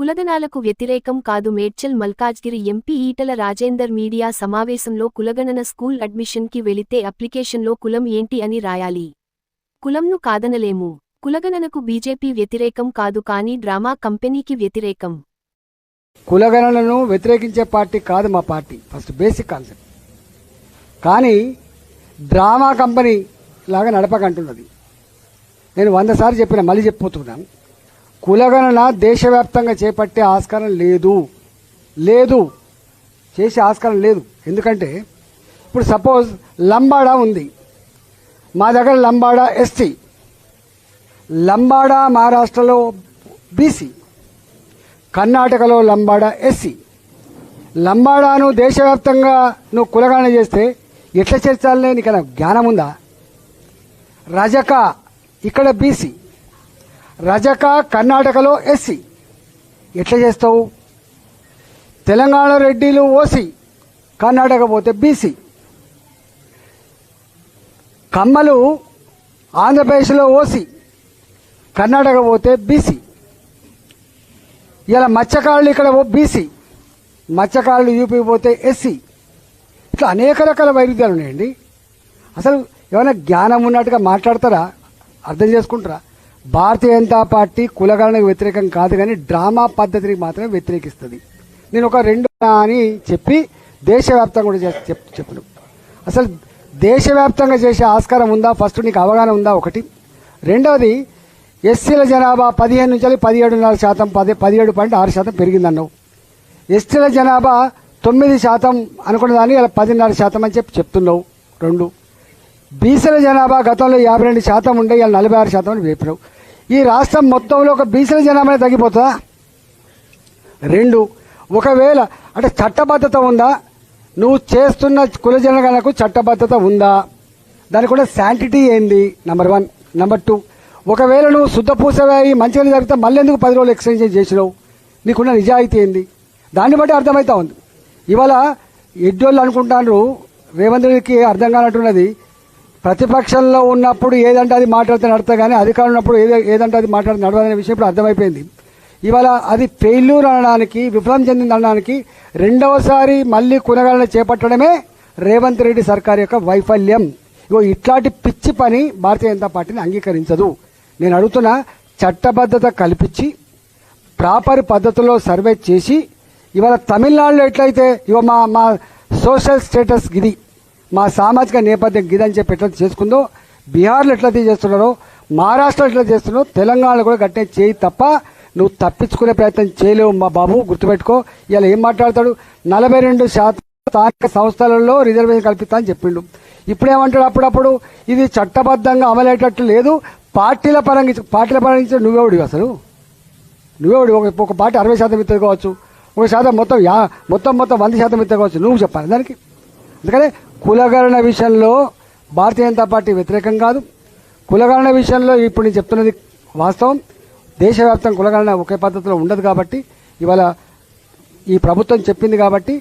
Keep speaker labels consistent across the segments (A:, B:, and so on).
A: కులగణాలకు వ్యతిరేకం కాదు Medchal Malkajgiri MP Etela Rajender media సమావేశంలో కులగణన స్కూల్ అడ్మిషన్కి వెళితే అప్లికేషన్లో కులం ఏంటి అని రాయాలి. కులంను కాదనలేము. కులగణనకు బీజేపీ వ్యతిరేకం కాదు కానీ డ్రామా కంపెనీకి వ్యతిరేకం.
B: కులగణనను వ్యతిరేకించే పార్టీ కాదు మా పార్టీ. First basic concept. కానీ డ్రామా కంపెనీ లాగా నడపకంటున్నది. నేను వంద సార్లు చెప్పిన మళ్ళీ చెప్పిపోతున్నాను కులగణన దేశవ్యాప్తంగా చేపట్టే ఆస్కారం లేదు. లేదు. చేసే ఆస్కారం లేదు. ఎందుకంటే ఇప్పుడు సపోజ్ లంబాడా ఉంది. మా దగ్గర లంబాడా ఎస్టీ లంబాడా మహారాష్ట్రలో బీసీ. కర్ణాటకలో లంబాడా ఎస్సీ. లంబాడాను దేశవ్యాప్తంగా నువ్వు కులగణన చేస్తే ఎట్లా చేర్చాలనే నీకు జ్ఞానం ఉందా? రజక ఇక్కడ బీసీ. రజక కర్ణాటకలో ఎస్సీ. ఎట్లా చేస్తావు? తెలంగాణ రెడ్డిలు ఓసీ కర్ణాటక పోతే బీసీ. కమ్మలు ఆంధ్రప్రదేశ్లో ఓసీ కర్ణాటక పోతే బీసీ. ఇలా మత్స్యకారులు ఇక్కడ బీసీ మత్స్యకారులు యూపీ పోతే ఎస్సీ. ఇట్లా అనేక రకాల వైరుధ్యాలు ఉన్నాయండి. అసలు ఏమైనా జ్ఞానం ఉన్నట్టుగా మాట్లాడతారా? అర్థం చేసుకుంటారా? భారతీయ జనతా పార్టీ కులగణకు వ్యతిరేకం కాదు కానీ డ్రామా పద్ధతిని మాత్రమే వ్యతిరేకిస్తుంది. నేను ఒక రెండు అని చెప్పి దేశవ్యాప్తంగా కూడా చేసి చెప్పను అసలు దేశవ్యాప్తంగా చేసే ఆస్కారం ఉందా? ఫస్ట్ నీకు అవగాహన ఉందా ఒకటి. రెండవది ఎస్సీల జనాభా పదిహేను నుంచి పదిహేడున్నర శాతం పది పదిహేడు పాయింట్ ఆరు శాతం పెరిగిందన్నావు. ఎస్టీల జనాభా తొమ్మిది శాతం అనుకున్న దాన్ని ఇలా పదిన్నర శాతం అని చెప్పి చెప్తున్నావు. రెండు. బీసీల జనాభా గతంలో యాభై రెండు శాతం ఉండే ఇలా నలభై ఆరు శాతం అని వేపినావు ఈ రాష్ట్రం మొత్తంలో ఒక బీసీల జనాభా తగ్గిపోతుందా? రెండు. ఒకవేళ అంటే చట్టబద్ధత ఉందా? నువ్వు చేస్తున్న కుల జనగణకు చట్టబద్ధత ఉందా? దానికి కూడా శాంటిటీ ఏంది? నెంబర్ వన్ నెంబర్ టూ ఒకవేళ నువ్వు శుద్ధ పూసవాయి మంచిగా జరిగితే మళ్ళీ ఎందుకు పది రోజులు ఎక్స్టెన్షన్ చేసినావు? నీకున్న నిజాయితీ ఏంది? దాన్ని బట్టి అర్థమవుతా ఉంది. ఇవాళ ఎడ్డోళ్ళు అనుకుంటాను రేవంత్ రెడ్డికి అర్థం కానట్టున్నది ప్రతిపక్షంలో ఉన్నప్పుడు ఏదంటే అది మాట్లాడితే నడతా కానీ అధికారం ఉన్నప్పుడు ఏదో ఏదంటే అది మాట్లాడితే నడవదనే విషయం ఇప్పుడు అర్థమైపోయింది. ఇవాళ అది ఫెయిల్యూర్ అనడానికి విఫలం చెందింది అనడానికి రెండవసారి మళ్ళీ కొనగలను చేపట్టడమే రేవంత్ రెడ్డి సర్కార్ యొక్క వైఫల్యం. ఇగో ఇట్లాంటి పిచ్చి పని భారతీయ జనతా పార్టీని అంగీకరించదు. నేను అడుగుతున్న చట్టబద్ధత కల్పించి ప్రాపర్ పద్ధతిలో సర్వే చేసి ఇవాళ తమిళనాడులో ఎట్లయితే ఇవ మా మా సోషల్ స్టేటస్ గిది మా సామాజిక నేపథ్యం గిదని చెప్పి ఎట్లా చేసుకుందో బీహార్లో ఎట్లయితే చేస్తున్నారో మహారాష్ట్రలో ఎట్లా చేస్తున్నారో తెలంగాణలో కూడా గట్టే చేయి తప్ప నువ్వు తప్పించుకునే ప్రయత్నం చేయలేవు మా బాబు గుర్తుపెట్టుకో. ఇలా ఏం మాట్లాడతాడు? నలభై రెండు శాతం స్థానిక సంస్థలలో రిజర్వేషన్ కల్పిస్తా అని చెప్పిండు. ఇప్పుడేమంటాడు అప్పుడప్పుడు? ఇది చట్టబద్ధంగా అమలయ్యేటట్టు లేదు. పార్టీల పరంగా పార్టీల పరంగా నువ్వెవడివి అసలు. నువ్వెవడి ఒక ఒక పార్టీ అరవై శాతం ఇస్తుంది కావచ్చు. ఒక శాతం మొత్తం యా మొత్తం మొత్తం వంద శాతం ఇస్తుంది కావచ్చు. నువ్వు చెప్పాలి దానికి. ఎందుకంటే కులగణన విషయంలో భారతీయ జనతా పార్టీ వ్యతిరేకం కాదు. కులగణన విషయంలో ఇప్పుడు నేను చెప్తున్నది వాస్తవం. దేశవ్యాప్తం కులగణన ఒకే పద్ధతిలో ఉండదు కాబట్టి ఇవాళ ఈ ప్రభుత్వం చెప్పింది కాబట్టి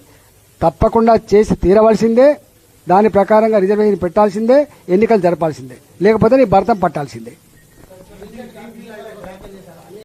B: తప్పకుండా చేసి తీరవలసిందే. దాని ప్రకారంగా రిజర్వేషన్ పెట్టాల్సిందే ఎన్నికలు జరపాల్సిందే. లేకపోతే నీ భర్తం పట్టాల్సిందే.